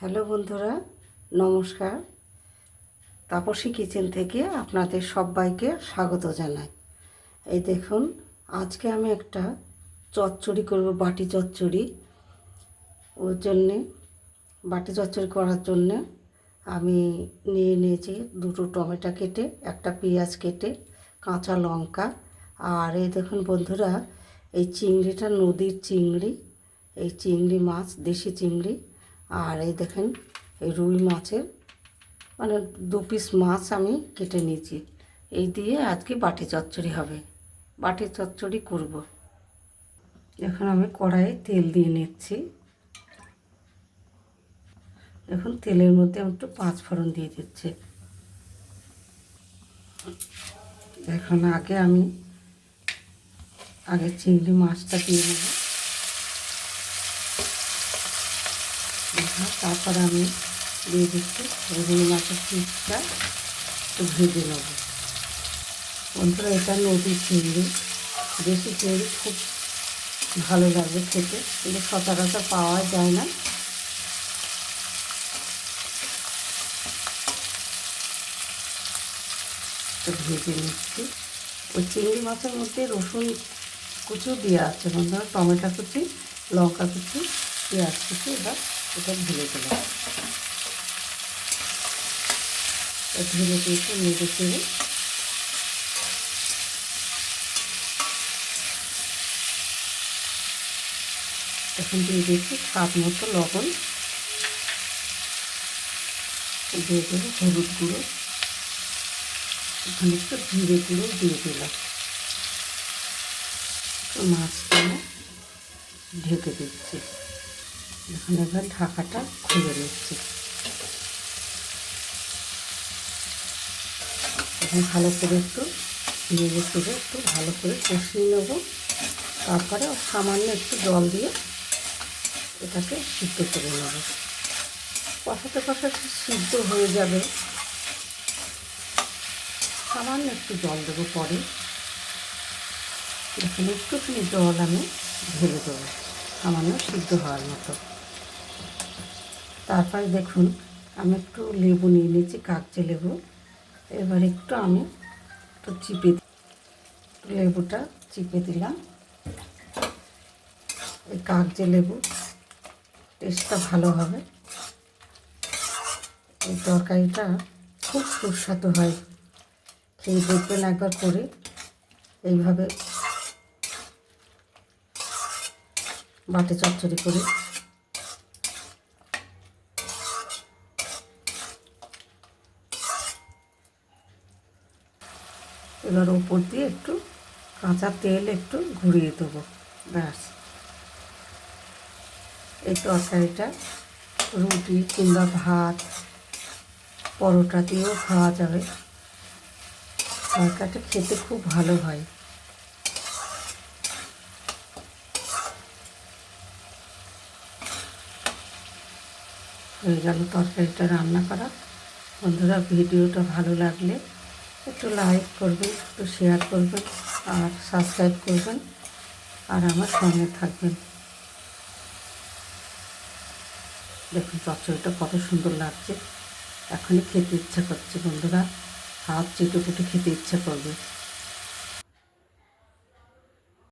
Hello বন্ধুরা, নমস্কার। Tapasi kitchen থেকে আপনাদের সবাইকে স্বাগত জানাই। এই দেখুন, আজকে আমি একটা চচ্চড়ি করব, বাটি চচ্চড়ি। ওর জন্যে, বাটি চচ্চড়ি করার জন্যে আমি নিয়ে নিয়েছি দুটো টমেটো কেটে, একটা পেঁয়াজ কেটে, কাঁচা লঙ্কা। আর এই দেখুন বন্ধুরা, এই চিংড়িটা নদীর চিংড়ি, এই চিংড়ি মাছ, দেশি চিংড়ি। আর এই দেখেন, এই রুই মাছের মানে দু পিস মাছ আমি কেটে নিয়েছি। এই দিয়ে আজকে বাটি চচ্চড়ি হবে। বাটি চচ্চড়ি করব। এখন আমি কড়াইয়ে তেল দিয়ে নিচ্ছি। এখন তেলের মধ্যে আমি একটু পাঁচ ফোড়ন দিয়ে দিচ্ছি। এখন আগে আমি আগে চিংড়ি মাছটা দিয়ে নেব তারপরে আমি দিয়ে দিচ্ছি রুই মাছের পিসটা। একটু ভেজে নেব। বন্ধুরা, এটা নদীর চিংড়ি। দেশি চিংড়ি খুব ভালো লাগবে খেতে, কিন্তু সচরাচর পাওয়া যায় না। একটু ভেজে নিচ্ছি। ওই চিংড়ি মাছের মধ্যে রসুন কুচু দেওয়া আছে বন্ধুরা, টমেটো কুচি, লঙ্কা কুচি, পেঁয়াজ কুচি এবার এটা ভেজে দিলাম ধীরে ধীরে নেড়ে চেড়ে এখন দিয়ে দিচ্ছি স্বাদ মতো লবণ, দিয়ে দেবো হলুদ গুঁড়ো ওখানে একটু জিরে গুঁড়ো দিয়ে দিলাম। মাছগুলো ঢেকে দিচ্ছি। এখন এবার ঢাকাটা খুলে নিচ্ছি। এখন ভালো করে একটু নেড়ে চেড়ে একটু ভালো করে কষিয়ে নেব। তারপরে সামান্য একটু জল দিয়ে এটাকে সিদ্ধ করে নেব। কষাতে কষাতে সিদ্ধ হয়ে যাবে। সামান্য একটু জল দেবো পরে। এখানে একটুখানি জল আমি ঢেলে দেবো। সামান্য সিদ্ধ হওয়ার মতো। তারপরে দেখুন, আমি একটু লেবু নিয়ে নিয়েছি কাগজে লেবু। এবার একটু আমি একটু চিপে লেবুটা চিপে দিলাম। এই কাগজে লেবু টেস্টটা ভালো হবে। এই তরকারিটা খুব সুস্বাদু হয়। খেয়ে দেখবেন একবার করে। এইভাবে বাটে চচ্চড়ি করে এবার ওপর দিয়ে একটু কাঁচা তেল একটু ঘুরিয়ে দেবো, ব্যাস। এই তরকারিটা রুটি কিংবা ভাত, পরোটা দিয়েও খাওয়া যাবে। তরকারিটা খেতে খুব ভালো হয়। হয়ে গেল তরকারিটা রান্না করা। বন্ধুরা, ভিডিওটা ভালো লাগলে একটু লাইক করবেন, একটু শেয়ার করবেন আর সাবস্ক্রাইব করবেন আর আমার সঙ্গে থাকবেন। দেখুন চচ্চড়িটা কত সুন্দর লাগছে। এখনই খেতে ইচ্ছা করছে বন্ধুরা। হাত চেটে খেতে ইচ্ছা করবে।